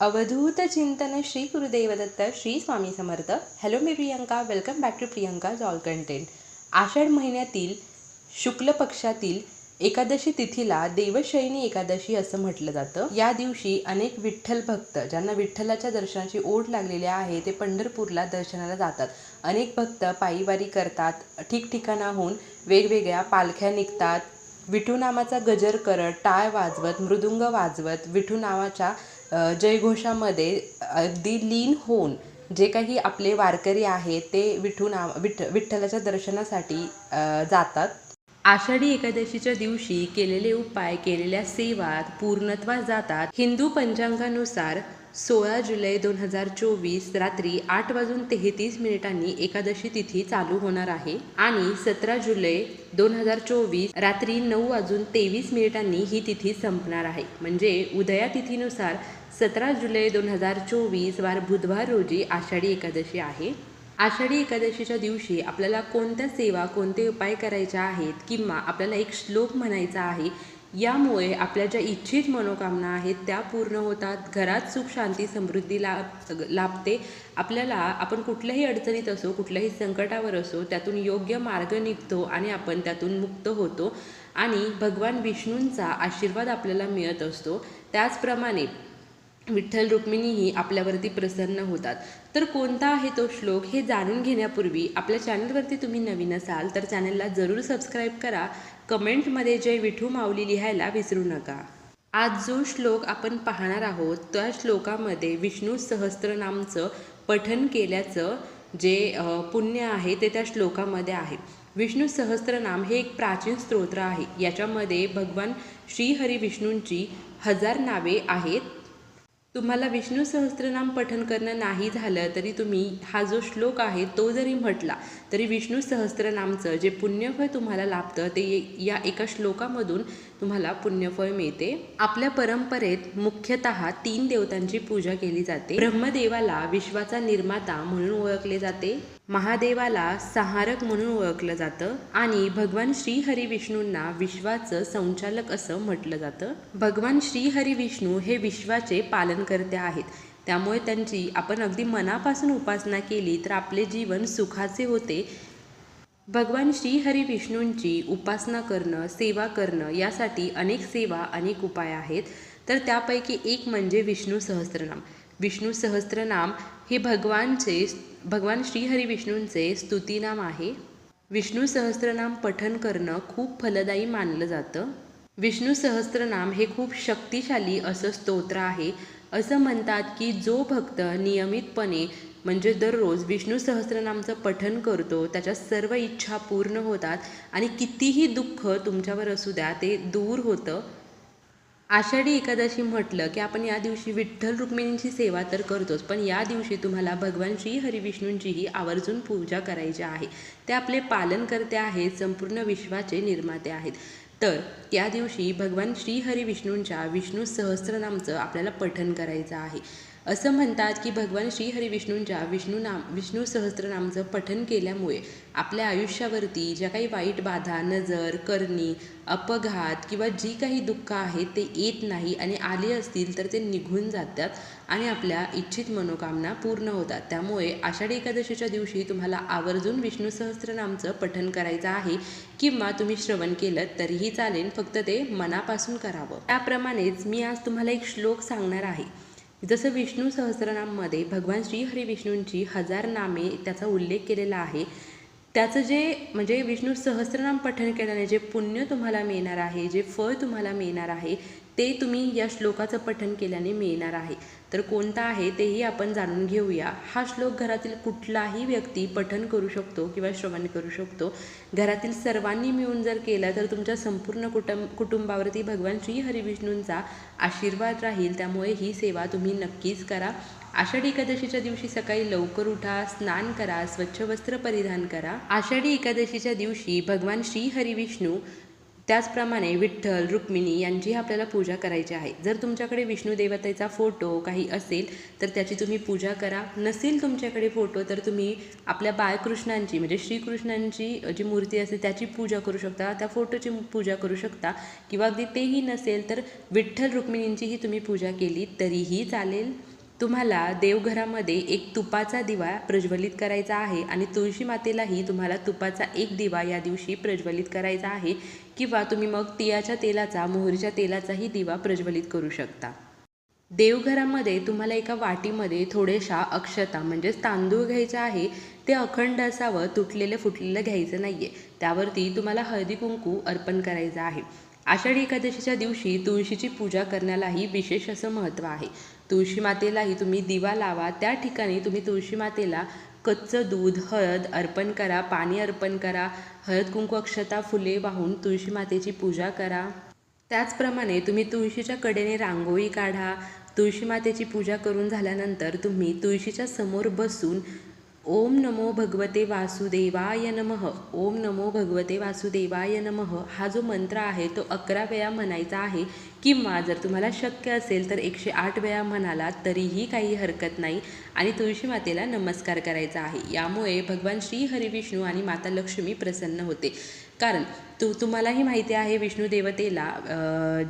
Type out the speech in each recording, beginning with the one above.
अवधूत चिंतन Shri Gurudevdatta Shri Swami Samarth. Hello me Priyanka. Welcome back to Priyanka all content आषाढ महिन्यातील शुक्ल पक्षातील एकादशी तिथीला देवशयनी एकादशी असं म्हटलं जातं. या दिवशी अनेक विठ्ठल भक्त ज्यांना विठ्ठलाच्या दर्शनाची ओढ लागलेली आहे ते पंढरपूरला दर्शनाला जातात. अनेक भक्त पायीवारी करतात ठिकठिकाणाहून वेगवेगळ्या पालख्या निघतात. विठू नामाचा गजर करत टाळ वाजवत मृदुंग वाजवत विठू नावाच्या जयघोषामध्ये अगदी लीन होऊन जे काही आपले वारकरी आहेत ते विठू नाव विठ विठ्ठलाच्या दर्शनासाठी जातात. आषाढी एकादशीच्या दिवशी केलेले उपाय केलेल्या सेवा पूर्णत्वास जातात. हिंदू पंचांगानुसार सोळा जुलै दोन हजार चोवीस रात्री आठ वाजून तेहतीस मिनिटांनी एकादशी तिथी चालू होणार आहे. आणि सतरा जुलै दोन हजार चोवीस रात्री नऊ वाजून तेवीस मिनिटांनी ही तिथी संपणार आहे. म्हणजे उदया तिथीनुसार सतरा जुलै दोन हजार चोवीस वार बुधवार रोजी आषाढी एकादशी आहे. आषाढी एकादशीच्या दिवशी आपल्याला कोणत्या सेवा कोणते उपाय करायचे आहेत किंवा आपल्याला एक श्लोक म्हणायचा आहे यामुळे आपल्या ज्या इच्छित मनोकामना आहेत त्या पूर्ण होतात. घरात सुख शांती समृद्धी लाभ लाभते. आपल्याला आपण कुठल्याही अडचणीत असो कुठल्याही संकटावर असो त्यातून योग्य मार्ग निघतो आणि आपण त्यातून मुक्त होतो. आणि भगवान विष्णूंचा आशीर्वाद आपल्याला मिळत असतो. त्याचप्रमाणे विठ्ठल रुक्मिणीही आपल्यावरती प्रसन्न होतात. तर कोणता आहे तो श्लोक हे जाणून घेण्यापूर्वी आपल्या चॅनलवरती तुम्ही नवीन असाल तर चॅनलला जरूर सबस्क्राईब करा. कमेंटमध्ये जय विठू माऊली लिहायला विसरू नका. आज जो श्लोक आपण पाहणार आहोत त्या श्लोकामध्ये विष्णू सहस्त्रनामचं पठन केल्याचं जे पुण्य आहे ते त्या श्लोकामध्ये आहे. विष्णू सहस्त्रनाम हे एक प्राचीन स्तोत्र आहे. याच्यामध्ये भगवान श्रीहरी विष्णूंची हजार नावे आहेत. तुम्हाला विष्णू सहस्त्रनाम पठन करणं नाही झालं तरी तुम्ही हा जो श्लोक आहे तो जरी म्हटला तरी विष्णू सहस्त्रनामचं जे पुण्यफळ तुम्हाला लाभतं ते ये- या एका श्लोकामधून तुम्हाला पुण्यफळ मिळते. आपल्या परंपरेत मुख्यतः तीन देवतांची पूजा केली जाते. ब्रह्मदेवाला विश्वाचा निर्माता म्हणून ओळखले जाते. महादेवाला सहारक म्हणून ओळखलं जातं आणि भगवान श्रीहरी विष्णूंना विश्वाचं संचालक असं म्हटलं जातं. भगवान श्रीहरी विष्णू हे विश्वाचे पालनकर्ते आहेत. त्यामुळे त्यांची आपण अगदी मनापासून उपासना केली तर आपले जीवन सुखाचे होते. भगवान श्रीहरी विष्णूंची उपासना करणं सेवा करणं यासाठी अनेक सेवा अनेक उपाय आहेत. तर त्यापैकी एक म्हणजे विष्णू सहस्रनाम. विष्णू सहस्त्रनाम हे भगवानचे भगवान श्रीहरी विष्णूंचे स्तुतीनाम आहे. विष्णू सहस्त्रनाम पठन करणं खूप फलदायी मानलं जातं. विष्णू सहस्त्रनाम हे खूप शक्तिशाली असं स्तोत्र आहे असं म्हणतात की जो भक्त नियमितपणे म्हणजे दररोज विष्णू सहस्त्रनामचं पठन करतो त्याच्या सर्व इच्छा पूर्ण होतात आणि कितीही दुःख तुमच्यावर असू द्या ते दूर होतं. आषाढी एकादशी म्हटलं की आपण या दिवशी विठ्ठल रुक्मिणींची सेवा तर करतोच पण या दिवशी तुम्हाला भगवान श्री हरिविष्णूंचीही आवर्जून पूजा करायची आहे. ते आपले पालनकर्ते आहेत संपूर्ण विश्वाचे निर्माते आहेत. तर त्या दिवशी भगवान श्री हरिविष्णूंच्या विष्णू सहस्रनामचं आपल्याला पठन करायचं आहे. असं म्हणतात की भगवान श्री हरिविष्णूंच्या विष्णू नाम विष्णू सहस्त्रनामचं पठन केल्यामुळे आपल्या आयुष्यावरती ज्या काही वाईट बाधा नजर करणी अपघात किंवा जी काही दुःख आहेत ते येत नाही आणि आले असतील तर ते निघून जातात आणि आपल्या इच्छित मनोकामना पूर्ण होतात. त्यामुळे आषाढी एकादशीच्या दिवशी तुम्हाला आवर्जून विष्णू सहस्त्रनामचं पठन करायचं आहे किंवा तुम्ही श्रवण केलं तरीही चालेल. फक्त ते मनापासून करावं. त्याप्रमाणेच मी आज तुम्हाला एक श्लोक सांगणार आहे. जसं विष्णू सहस्रनाममध्ये भगवान श्री हरी विष्णूंची हजार नामे त्याचा उल्लेख केलेला आहे त्याचं जे म्हणजे विष्णू सहस्रनाम पठण केल्याने जे पुण्य तुम्हाला मिळणार आहे जे फळ तुम्हाला मिळणार आहे ते तुम्ही या श्लोकाचं पठण केल्याने मिळणार आहे. तर कोणता आहे तेही आपण जाणून घेऊया. हा श्लोक घरातील कुठलाही व्यक्ती पठण करू शकतो किंवा श्रवण करू शकतो. घरातील सर्वांनी मिळून जर केलं तर तुमच्या संपूर्ण कुटुंब कुटुंबावरती भगवान श्री हरिविष्णूंचा आशीर्वाद राहील. त्यामुळे ही सेवा तुम्ही नक्कीच करा. आषाढी एकादशीच्या दिवशी सकाळी लवकर उठा स्नान करा स्वच्छ वस्त्र परिधान करा. आषाढी एकादशीच्या दिवशी भगवान श्री हरिविष्णू त्याचप्रमाणे विठ्ठल रुक्मिणी यांचीही आपल्याला पूजा करायची आहे. जर तुमच्याकडे विष्णू देवतेचा फोटो काही असेल तर त्याची तुम्ही पूजा करा. नसेल तुमच्याकडे फोटो तर तुम्ही आपल्या बाळकृष्णांची म्हणजे श्रीकृष्णांची जी मूर्ती असते त्याची पूजा करू शकता. त्या फोटोची पूजा करू शकता. किंवा अगदी तेही नसेल तर विठ्ठल रुक्मिणींचीही तुम्ही पूजा केली तरीही चालेल. तुम्हाला देवघरामध्ये एक तुपाचा दिवा प्रज्वलित करायचा आहे आणि तुळशी मातेलाही तुम्हाला तुपाचा एक दिवा या दिवशी प्रज्वलित करायचा आहे किंवा तुम्ही मग तिळाच्या तेलाचा मोहरीच्या तेलाचाही दिवा प्रज्वलित करू शकता. देवघरामध्ये तुम्हाला एका वाटीमध्ये थोड्याशा अक्षता म्हणजेच तांदूळ घ्यायचं आहे. ते अखंड असावं तुटलेलं फुटलेलं घ्यायचं नाही आहे त्यावरती तुम्हाला हळदी कुंकू अर्पण करायचं आहे. आषाढी एकादशीच्या दिवशी तुळशीची पूजा करण्यालाही विशेष असं महत्त्व आहे. तुळशी मातेलाही तुम्ही दिवा लावा. त्या ठिकाणी तुम्ही तुळशी मातेला कच्चं दूध हळद अर्पण करा पाणी अर्पण करा हळद कुंकू अक्षता फुले वाहून तुळशी मातेची पूजा करा. त्याचप्रमाणे तुम्ही तुळशीच्या कडेने रांगोळी काढा. तुळशी मातेची पूजा करून झाल्यानंतर तुम्ही तुळशीच्या समोर बसून ओम नमो भगवते वासुदेवाय नमः. ओम नमो भगवते वासुदेवाय नमः. हा जो मंत्र आहे तो अकरा वेळा म्हणायचा आहे. किंवा जर तुम्हाला शक्य असेल तर एकशे आठ वेळा म्हणाला तरीही काही हरकत नाही. आणि तुळशी मातेला नमस्कार करायचा आहे. यामुळे भगवान श्री हरिविष्णू आणि माता लक्ष्मी प्रसन्न होते. कारण तू तुम्हालाही माहिती आहे विष्णू देवतेला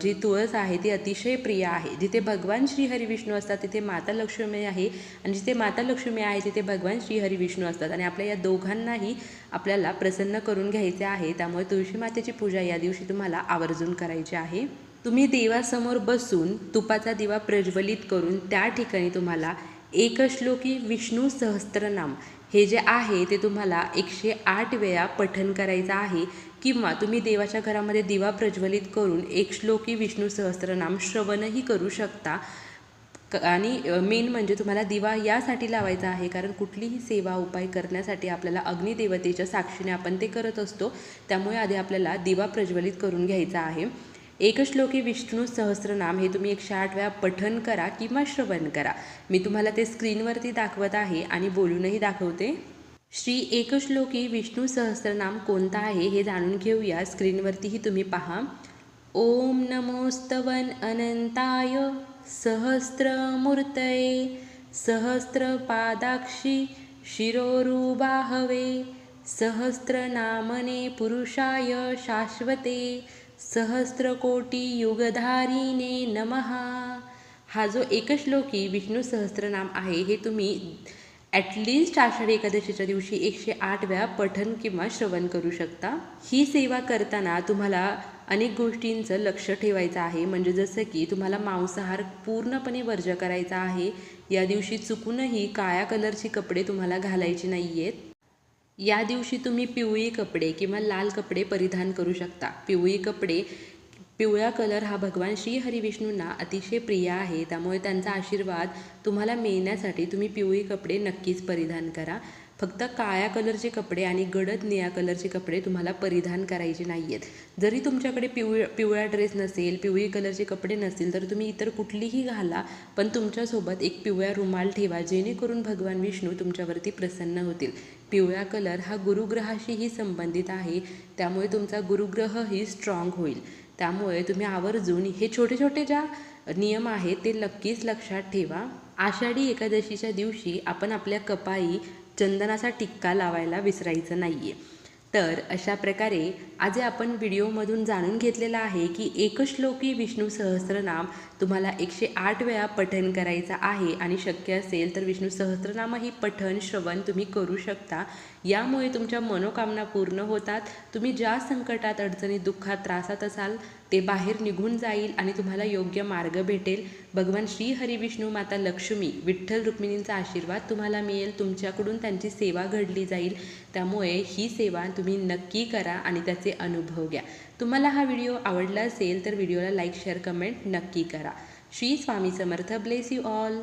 जी तुळस आहे ती अतिशय प्रिय आहे. जिथे भगवान श्री हरिविष्णू असतात तिथे माता लक्ष्मी आहे. आणि जिथे माता लक्ष्मी आहे तिथे भगवान श्री हरिविष्णू असतात. आणि आपल्या या दोघांनाही आपल्याला प्रसन्न करून घ्यायचे आहे. त्यामुळे तुळशी मातेची पूजा या दिवशी तुम्हाला आवर्जून करायची आहे. तुम्ही देवासमोर बसून तुपाचा दिवा प्रज्वलित करून त्या ठिकाणी तुम्हाला एकश्लोकी विष्णू सहस्त्रनाम हे जे आहे ते तुम्हाला एकशे आठ वेळा पठन करायचं आहे किंवा तुम्ही देवाच्या घरामध्ये दिवा प्रज्वलित करून एक श्लोकी विष्णू सहस्त्रनाम श्रवणही करू शकता. क आणि मेन म्हणजे तुम्हाला दिवा यासाठी लावायचा आहे कारण कुठलीही सेवा उपाय करण्यासाठी आपल्याला अग्निदेवतेच्या साक्षीने आपण ते करत असतो. त्यामुळे आधी आपल्याला दिवा प्रज्वलित करून घ्यायचा आहे. एकश्लोकी विष्णू सहस्रनाम हे तुम्ही एकशे आठ वेळा पठन करा किंवा श्रवण करा. मी तुम्हाला ते स्क्रीनवरती दाखवत आहे आणि बोलूनही दाखवते. श्री एकश्लोकी विष्णू सहस्रनाम कोणता आहे हे जाणून घेऊया. स्क्रीनवरतीही तुम्ही पहा. ओम नमोस्तवन अनंताय सहस्रमूर्तये सहस्रपादाक्षी शिरोरुबाहवे सहस्रनामने पुरुषाय शाश्वते सहस्रकोटी युगधारीने नमहा हा जो एकश्लोकी विष्णू सहस्त्रनाम आहे हे तुम्ही ॲटलिस्ट आषाढी एकादशीच्या दिवशी एकशे आठ वेळा पठन किंवा श्रवण करू शकता. ही सेवा करताना तुम्हाला अनेक गोष्टींचं लक्ष ठेवायचं आहे. म्हणजे जसं की तुम्हाला मांसाहार पूर्णपणे वर्ज करायचा आहे. या दिवशी चुकूनही काळ्या कलरची कपडे तुम्हाला घालायची नाही आहेत या दिवशी तुम्ही पिवळी कपडे किंवा लाल कपडे परिधान करू शकता. पिवळी कपडे पिवळा कलर हा भगवान श्री हरिविष्णूंना अतिशय प्रिय आहे. त्यामुळे त्यांचा आशीर्वाद तुम्हाला मिळण्यासाठी तुम्ही पिवळी कपडे नक्कीच परिधान करा. फक्त काळ्या कलरचे कपडे आणि गडद निळ्या कलरचे कपडे तुम्हाला परिधान करायचे नाही आहेत जरी तुमच्याकडे पिवळ पिवळा ड्रेस नसेल पिवळी कलरचे कपडे नसतील तर तुम्ही इतर कुठलीही घाला पण तुमच्यासोबत एक पिवळ्या रुमाल ठेवा जेणेकरून भगवान विष्णू तुमच्यावरती प्रसन्न होतील. पिवळा कलर हा गुरुग्रहाशीही संबंधित आहे त्यामुळे तुमचा गुरुग्रहही स्ट्रॉंग होईल. त्यामुळे तुम्ही आवर्जून हे छोटे छोटे ज्या नियम आहेत ते नक्कीच लक्षात ठेवा. आषाढी एकादशीच्या दिवशी आपण आपल्या कपाई चंदनाचा टिक्का लावायला विसरायचं नाही आहे तर अशा प्रकारे आज आपण व्हिडिओमधून जाणून घेतलेलं आहे की एकश्लोकी विष्णू सहस्रनाम तुम्हाला एकशे आठ वेळा पठन करायचं आहे आणि शक्य असेल तर विष्णू सहस्रनामही पठन श्रवण तुम्ही करू शकता. यामुळे तुमच्या मनोकामना पूर्ण होतात. तुम्ही ज्या संकटात अडचणीत दुःखात त्रासात असाल ते बाहेर निघून जाईल आणि तुम्हाला योग्य मार्ग भेटेल. भगवान श्री हरिविष्णू माता लक्ष्मी विठ्ठल रुक्मिणींचा आशीर्वाद तुम्हाला मिळेल. तुमच्याकडून त्यांची सेवा घडली जाईल. त्यामुळे ही सेवा तुम्ही नक्की करा आणि त्याचे अनुभव घ्या. तुम्हाला हा व्हिडिओ आवडला असेल तर व्हिडिओला लाईक शेअर कमेंट नक्की करा. Shri Swami Samarth. Bless you all